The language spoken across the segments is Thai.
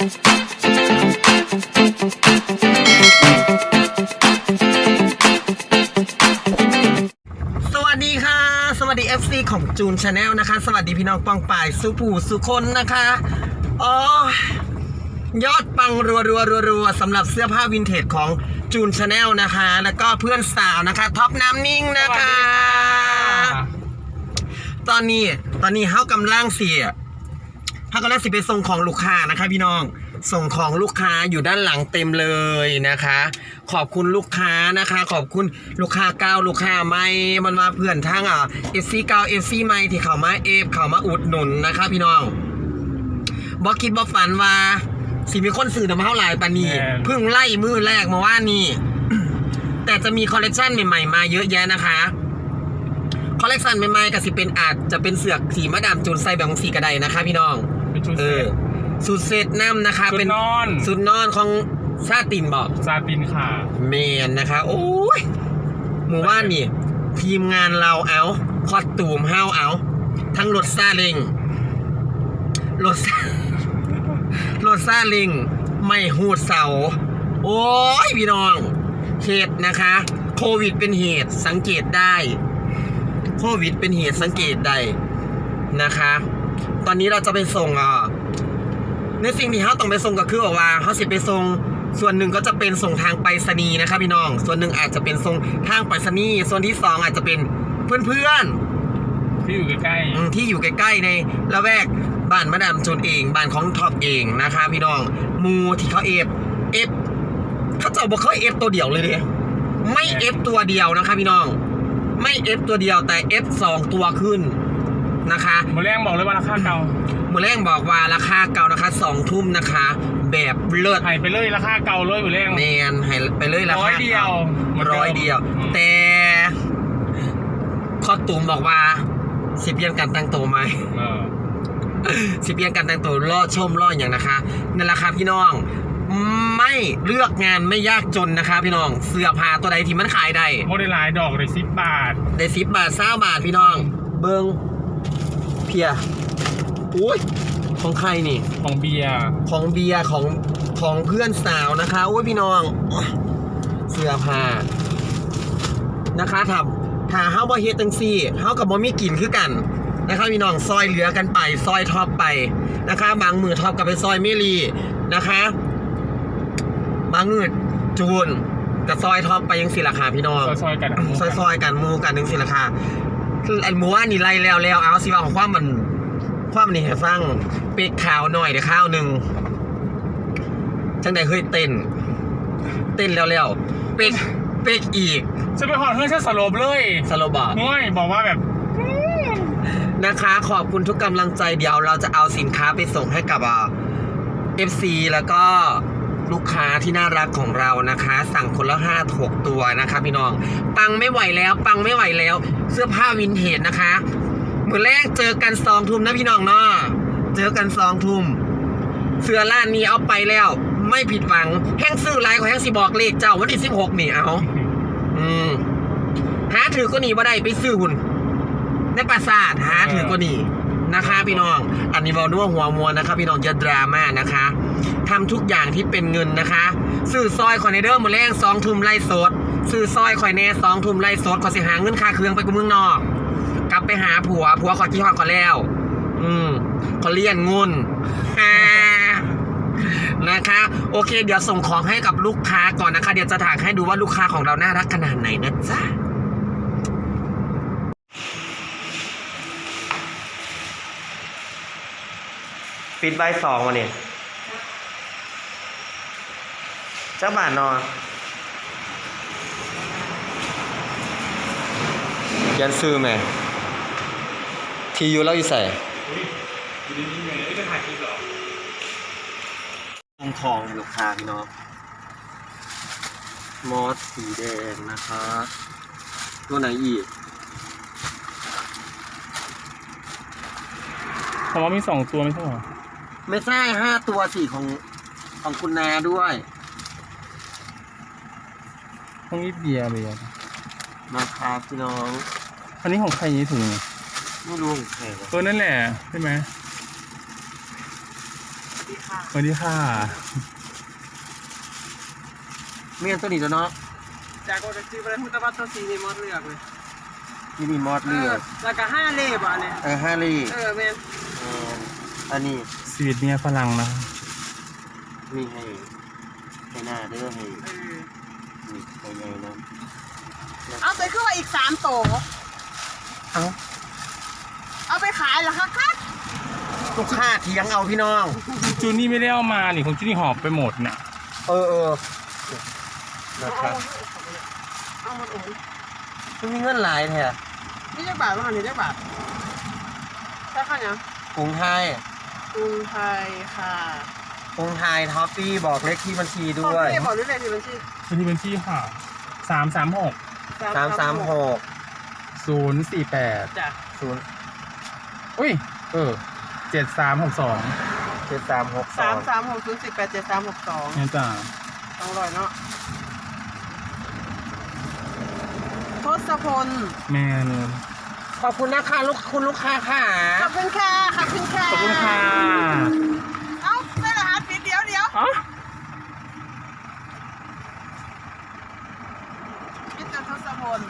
สวัสดีค่ะ สวัสดี FC ของจูนชาแนลนะคะ สวัสดีพี่น้องปองป่ายสุผูสุคนนะคะอ๋อยอดปังรัวรัวรัวรัวๆสำหรับเสื้อผ้าวินเทจของจูนชาแนลนะคะ แล้วก็เพื่อนสาวนะคะท็อปน้ำนิ่งนะคะ ตอนนี้ตอนนี้เฮากำลังเสีย เฮากำลังสิไปส่งของลูกค้านะคะ พี่น้อง ส่งของลูกค้าอยู่ด้านหลังเต็มเลยนะคะ ขอบคุณลูกค้านะคะ ขอบคุณลูกค้าเก้าลูกค้าไม่มันมาเพื่อนทั้งอะเอฟซีเก้าเอฟซีไม่ที่เขามาเอฟเขามาอุดหนุนนะคะ พี่น้องบอกคิดบอกฝันว่าสิมีคนสื่อน้ำเท่าหลายปานนีแม่นเพิ่งไล่มือแรกมาว่านี่ แต่จะมีคอลเลกชันใหม่ๆ มาเยอะแยะนะคะคอลเลกชันใหม่ๆก็สิเป็นอาจจะเป็นเสือกสีมะดามจูนไซแบบของสีกระไดนะคะ พี่น้อง เป็นชุดเอเซ็อตสุดเซตน้ำนะคะชุดเป็นนอน สุดนอนของซาตินบอกซาตินค่ะ เมนนะคะ โอ้ยหมู่บ้านนี่ ทีมงานเราเอาคอสตูมเฮาเอา ทั้งรถซาเล็งรถซารถซาเล็งไม่หูดเสา โอ้ยพี่น้องเหตุนะคะ โควิดเป็นเหตุสังเกตได้ โควิดเป็นเหตุสังเกตได้นะคะ ตอนนี้เราจะไปส่งอะในสิ่งที่เขาต้องไปส่งก็คือว่าเขาสิไปส่งส่วนหนึ่งก็จะเป็นส่งทางไปรษณีย์นะคะพี่น้อง ส่วนหนึ่งอาจจะเป็นส่งทางไปรษณีย์ส่วนที่สองอาจจะเป็นเพื่อนๆที่อยู่ใกล้อืมที่อยู่ใกล้ๆในละแวกบ้านมาดามจูนเองบ้านของท็อปเองนะคะพี่น้องหมูที่เขาเอฟเอฟเขาจะบอกเขาเอฟตัวเดียวเลยเดยไม่เอฟตัวเดียวนะคะพี่น้อง ไม่เอฟตัวเดียวแต่เอฟสองตัวขึ้น นะคะๆมาแรงบอกเลยว่าราคาเก่ามือแรกบอกว่าราคาเก่านะคะสองทุ่มนะคะ แบบเลิศไถ่ไปเลยราคาเก่าเลยมาแรงแมนให้ไปเลยราร้อคายเดียวร้อยเดียวอืมแต่คอตูมบอกว่าสิเปลี่ยนการตั้งตัวไหมเออสิเปลี่ยนการแต่งตัวล่อชมล่ออย่างนะคะนั่นแหละครับพี่น้องไม่เลือกงานไม่ยากจนนะคะพี่น้องเสื้อผ้าตัวใดที่มันขายได้โมเดลลายดอกเลยสิบบาท ได้สิบบาทเศร้าบาทพี่น้อง เบิง เพียอุ้ยของใครนี่ ของเบียร์ของเบียร์ของของเพื่อนสาวนะคะอุ้ยพี่น้อง เสื้อผ้านะคะทำถ้าเฮาบ่เฮ็ดจังซี่เฮากับบ่มีกินคือกันนะคะพี่น้องซอยเหลือกันไป ซอยท็อปไปนะคะ บางมือท็อปกับไปซอยเมลีนะคะ บางมือจูนกับซอยท็อปไปยังสิราคาพี่น้องซอยๆกันซอยซอยๆกันหมูกันนึงสิราคา คืออันหมูว่านี่ไล่แล้วแล้วเอาสิว่าของความมัน ความมันนี่ให้ฟังเป็กข่าวหน่อยเดี๋ยวข้าวหนึ่งจังใดเคยเต้น เต้นแล้วแล้วเป็กเป็กอีกจะไปหอดเพื่อนฉันสลบเลยสโลบอร์ง่วยบอกว่าแบบ นะคะ ขอบคุณทุกกำลังใจเดี๋ยวเราจะเอาสินค้าไปส่งให้กับเอฟซีแล้วก็ ลูกค้าที่น่ารักของเรานะคะ สั่งคนละห้าหกตัวนะคะ พี่น้อง ปังไม่ไหวแล้ว ปังไม่ไหวแล้ว เสื้อผ้าวินเทจนะคะมือแรกเจอกันสองทุ่มนะพี่น้องเนาะเจอกันสองทุ่มเสื้อล้านนี้เอาไปแล้ว ไม่ผิดหวัง แห้งซื้อไลน์ของแห้งสิบอกเลขเจ้าวันที่สิบหกนี่เอาอืมหาถือก็หนีบ่ได้ไปซื้อหุ่นในปราสาทหาถือก็หนี นะคะพี่น้อง อันนี้บอกด้วยหัวมัวนะคะพี่น้องอย่าดราม่านะคะทำทุกอย่างที่เป็นเงินนะคะซื้อซอยคอยในเด้อมือแรงสองทุ่มไล่สดซื้อซอยคอยแน่สองทุ่มไล่สดขอสิหาเงินค่าเครื่องไปกูเมืองนอก กลับไปหาผัวผัวขอกี่หอดก่อแล้ว อืมขอเลี่ยนงุนอ่านะคะ โอเค เดี๋ยวส่งของให้กับลูกค้าก่อนนะคะ เดี๋ยวจะถ่ายให้ดูว่าลูกค้าของเราน่ารักขนาดไหนนะจ๊ะ ปิดใบสองวันนี้เจ้าบาทนอนยันซื้อไหมทียูเราอยู่ใส่อยู่ดีๆเนี่ยจะถ่ายคลิปเหรอทองทองลูกค้าพี่น้องมอสสีแดงนะคะตัวไหนอีกผมว่ามีสองตัวไม่ใช่เหรอ ไม่ใช่ห้าตัวสี่ของของคุณนาด้วย ต้องรีบเบียร์เบียร์นะครับพี่น้อง อันนี้ของใครยี่ถุงไม่รู้ของใครวะตัวนั่นแหละใช่ไหมสวัสดีคค่ะสวัสดีค่ะเมียนตัวนี้แล้วเนาะจากโอเดซีไปเลยพุทธวัตรตัวสีนี่มอดเลือกเลยที่มีมอสเลือดแล้วก็ห้าเล่บอะเนี่ยเออฮารี่เออแม่นเอออันนี้ชีวิตเมียฝรั่งนะมีให้ให้หน้าเด้อให้เออนี่ให้ไงนะเอาไปคือว่าอีกสามโตเอ้าเอาไปขายเหรอคะคะลูกค้าเถียงเอาพี่น้อง จูนี่ไม่ได้เอามานี่ของจูนี่หอบไปหมดน่ะ เออเออนะครับเอาหมดโอนมันมีเงินหลายแท้นี่จักบาทบ้างนี่จักบาทใช่ค่ะเนี่ยกรุงไทย กรุงไทยค่ะกรุงไทยท็อฟฟี่บอกเลขที่บัญชีด้วย ขอพี่บอกด้วยเลยที่บัญชีบัญชีบัญชีค่ะสามสามหกสามสามหกศูนย์สี่แปดจ้ะศูนย์อุ้ย เออเจ็ดสามหกสองเจ็ดสามหกสสาอมงสามหกศูนย์สิบแปดเจ็ดสามหกสองเนี่ยจ้าสองร้อยเนาะทศพลแม่เลย ขอบคุณนะคะลูกคุณลูกค้าค่ะ ขอบคุณค่ะ ขอบคุณค่ะขอบคุณค่ะเอ้าได้รหัสผิดเดี๋ยวเดี๋ยวอ๋อมิสเตอร์ทศพล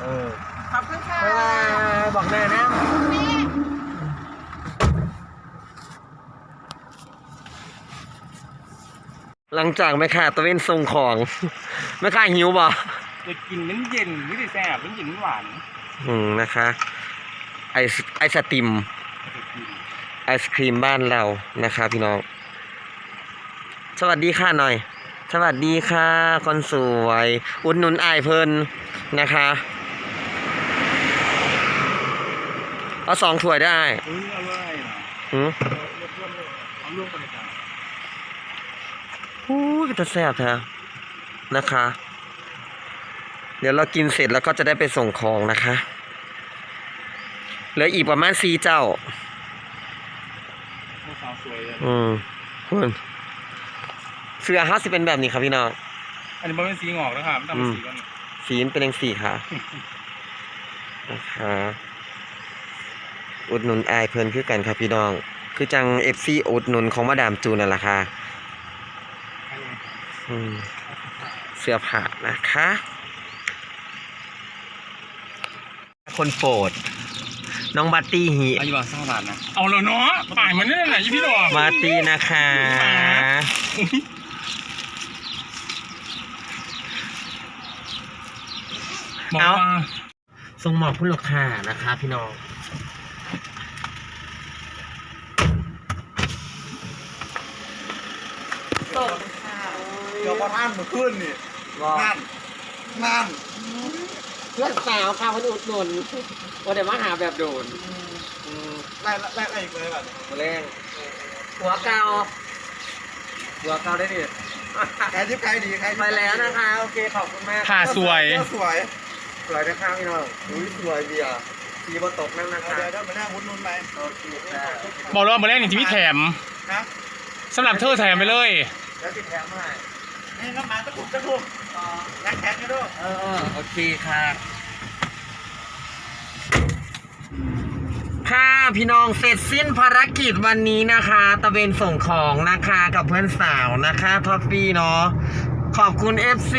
เออขอบคุณค่ะบ๊ายบายบอกหน้านะหลังจากแม่ค้าตะเวนส่งของแม่ค้าหิวบ่จะกินมันเย็นไม่ได้แซ่บมันเย็นมันหวาน อืมนะคะ ไอศไอศติมจะกินไอศครีมบ้านเรานะคะพี่น้อง สวัสดีค่ะหน่อย สวัสดีค่ะ คนสวย อุดหนุนอายเพลินนะคะ เอาสองถ้วยได้เอ้ยอร่อยนะหืมเอาเลือกเพิ่มเลยเอาลวกไปเลยจ้าอู้ยจะแซ่บแท้นะคะ เดี๋ยวเรากินเสร็จแล้วก็จะได้ไปส่งของนะคะเหลืออีกประมาณสี่เจ้าพวกสาวสวยเลยอืมคุณเสื้อฮัสสิเป็นแบบนี้ครับพี่น้องอันนี้มันเป็นสีงอกนะครับมันทำเป็นสีกันสีมันเป็นยังสีค่ะนะคะอุดหนุนอายเพลินคือกันครับพี่น้อง คือจังเอฟซีอุดหนุนของมาดามจูนนั่นแหละค่ะอืมเสื้อผ้านะคะ คนโปรด น้องบัตตี้ฮีอายุบาทสร้างบาทนะเอาแล้วเนาะป่ายมันนี่แหละยี่พี่ดอกบัตตี้นะคะ บอกเอา ว่าส่งหมอบผู้ลูกค้านะคะ พี่น้องเดี๋ยวพอท่านมาขึ้นนี่นั่นนั่น เพื่อนสาวค่ะคนอุดหนุนวันเดี๋ยวมาหาแบบโดนไล่ไล่ไล่อีกเลยแบบมาเล่งหัวเกาหัวเกาได้ดิใครที่ใครดีใครไปแล้วนะคะ โอเคขอบคุณมากผ่าสวยสวยสวยนะคะพี่น้องอุ้ยสวยเบียร์สีบนตกนั่นนะคะเดี๋ยวเดี๋ยวมาหน้าวุ้นนุ่นไปโอเคค่ะบอกเลยว่าเมื่อแรกนี่จะมีแถมนะสำหรับเธอแถมไปเลยแล้วติดแถมให้นี่น้ำมันตะกุกตะกุก รักแขนกันด้วยเออโอเคค่ะค่ะพี่น้องเสร็จสิ้นภารกิจวันนี้นะคะ ตะเวนส่งของนะคะกับเพื่อนสาวนะคะท็อฟฟี่เนาะขอบคุณ FC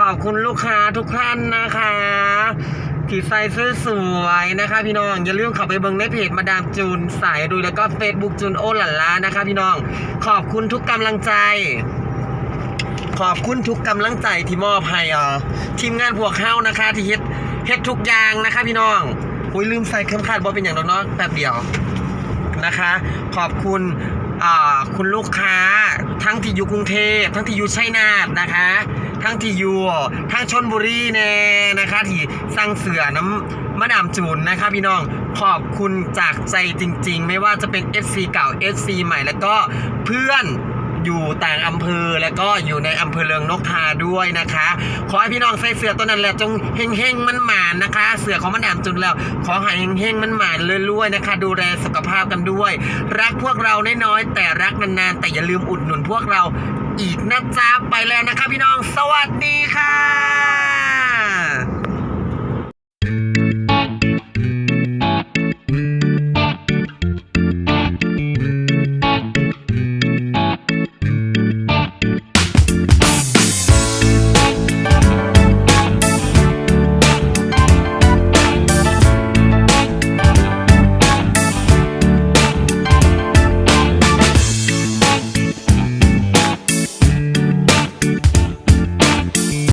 ขอบคุณลูกค้าทุกท่านนะคะที่ใส่เสื้อสวยนะคะ พี่น้องอย่าลืมเข้าไปเบิ่งในเพจมาดามจูนสายดูแล้วก็ Facebook จูนโอหลันล้านะคะ พี่น้องขอบคุณทุกกำลังใจ ขอบคุณทุกกำลังใจที่มอบให้อ่อทีมงานพวกเข้านะคะ ที่เฮ็ดเฮ็ดทุกอย่างนะคะ พี่น้องอุ้ยลืมใส่เข็มขัดบ่เป็นอย่างน้อยๆแป๊บเดียวนะคะ ขอบคุณคุณลูกค้าทั้งที่อยู่กรุงเทพทั้งที่อยู่ชัยนาทนะคะ ทั้งที่อยู่ทั้งชนบุรีแน่นะคะที่สั่งเสือน้ำมะนามจูนนะคะพี่น้องขอบคุณจากใจจริง ๆ ไม่ว่าจะเป็น FC เก่า FC ใหม่แล้วก็เพื่อน อยู่ต่างอำเภอแล้วก็อยู่ในอำเภอเลืองนกทาด้วยนะคะ ขอให้พี่น้องใส่เสื้อตัวนั้นแหละจงเฮงเฮงมันหมานนะคะ เสื้อของมันแอมจุนแล้ว ขอให้เฮงเฮงมันหมานเรื่อยๆนะคะ ดูแลสุขภาพกันด้วย รักพวกเราน้อยๆแต่รักนานๆแต่อย่าลืมอุดหนุนพวกเราอีกนะจ๊ะไปแล้วนะคะพี่น้องสวัสดีค่ะ